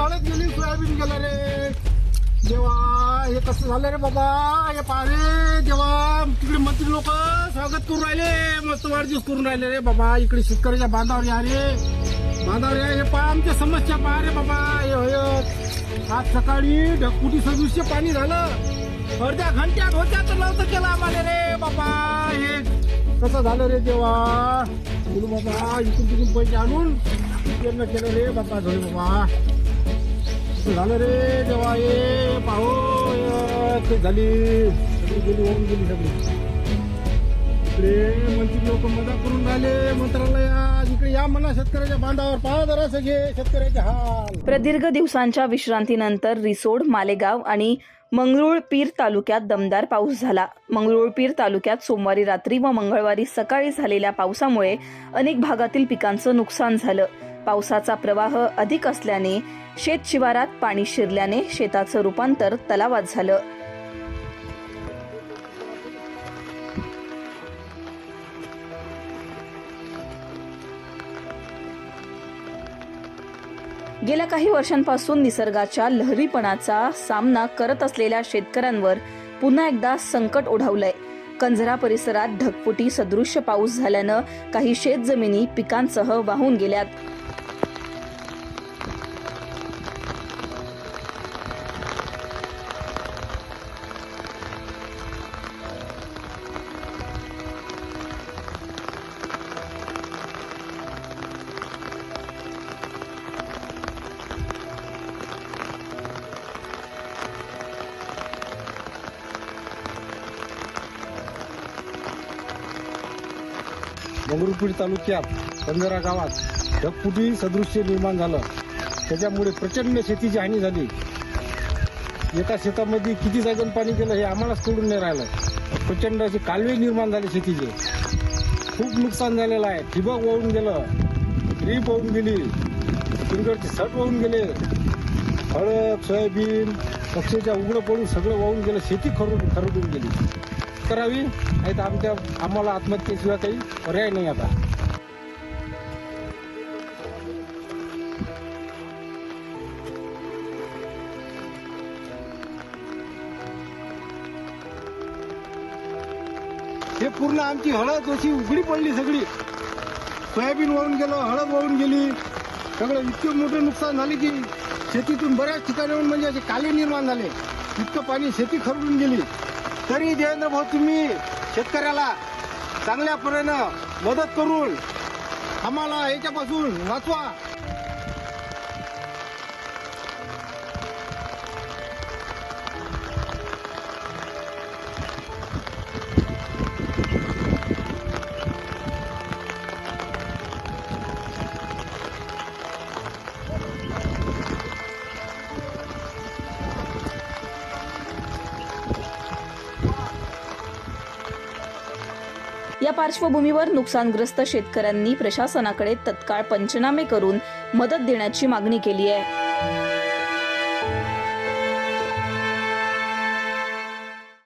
हळद गेली सोयाबीन गेलं रे. देवा हे कसं झालं रे बाबा? हे पहा रे देवा. तिकडे मंत्री लोक स्वागत करून राहिले. मस्त वाढदिवस करून राहिले रे बाबा. इकडे शेतकऱ्याच्या बांधावर या रे. बांधावर या. हे पहा आमच्या समस्या पहा रे बाबा. हे होय आज सकाळी ढगफुटी सदृश्य पाणी झालं. अर्ध्या घंट्यात होत्या तर नव्हतं केलं आम्हाला रे बाबा. हे कसं झालं रे देवा? बोलू बाबा इकडून तिकडून पैसे आणून पेरणं केलं रे बाबा धोळे बाबा असं झालं रे देवा ये पाहो ते झाली. सगळी गेली होऊन गेली सगळी. इकडे मंत्री लोक मदत करून राहिले. मंत्रालयात इकडे या म्हणा शेतकऱ्याच्या बांधावर. पहा जरा सगळे शेतकऱ्याचे हाल. प्रदीर्घ दिवसांच्या विश्रांतीनंतर रिसोड मालेगाव आणि मंगरुळपीर तालुक्यात दमदार पाऊस झाला. मंगरुळपीर तालुक्यात सोमवारी रात्री व मंगळवारी सकाळी झालेल्या पावसामुळे अनेक भागातील पिकांचं नुकसान झालं. पावसाचा प्रवाह अधिक असल्याने शेत शिवारात पाणी शिरल्याने शेताचं रूपांतर तलावात झालं. गेल्या काही वर्षांपासून निसर्गाच्या लहरीपणाचा सामना करत असलेल्या शेतकऱ्यांवर पुन्हा एकदा संकट ओढवलंय. कंजरा परिसरात ढगफुटी सदृश्य पाऊस झाल्यानं काही शेतजमिनी पिकांसह वाहून गेल्यात. मंगरुळपीर तालुक्यात पंधरा गावात ढगफुटी सदृश्य निर्माण झालं. त्याच्यामुळे प्रचंड शेतीची हानी झाली. एका शेतामध्ये किती जागेनं पाणी केलं हे आम्हालाच कळून नाही राहिलं. प्रचंड असे कालवे निर्माण झाले शेतीचे. खूप नुकसान झालेलं आहे. ठिबक वाहून गेलं. ड्रीप वाहून गेली. तुमच्यावरचे सट वाहून गेले. हळद सोयाबीन पक्षीच्या उघडं पडून सगळं वाहून गेलं. शेती खरडून खरडून गेली. करावी. नाही तर आमच्या आम्हाला आत्महत्येशिवाय काही पर्याय नाही आता. हे पूर्ण आमची हळद अशी उघडी पडली सगळी. सोयाबीन वाहून गेलं हळद वाहून गेली. सगळं इतकं मोठं नुकसान झाले की शेतीतून बऱ्याच ठिकाणी म्हणजे असे काले निर्माण झाले. इतकं पाणी शेती खरडून गेली. तरी देवेंद्र भाऊ तुम्ही शेतकऱ्याला चांगल्या परीनं मदत करून आम्हाला याच्यापासून वाचवा. या पार्श्वभूमीवर नुकसानग्रस्त शेतकऱ्यांनी प्रशासनाकडे तत्काळ पंचनामे करून मदत देण्याची मागणी केली आहे.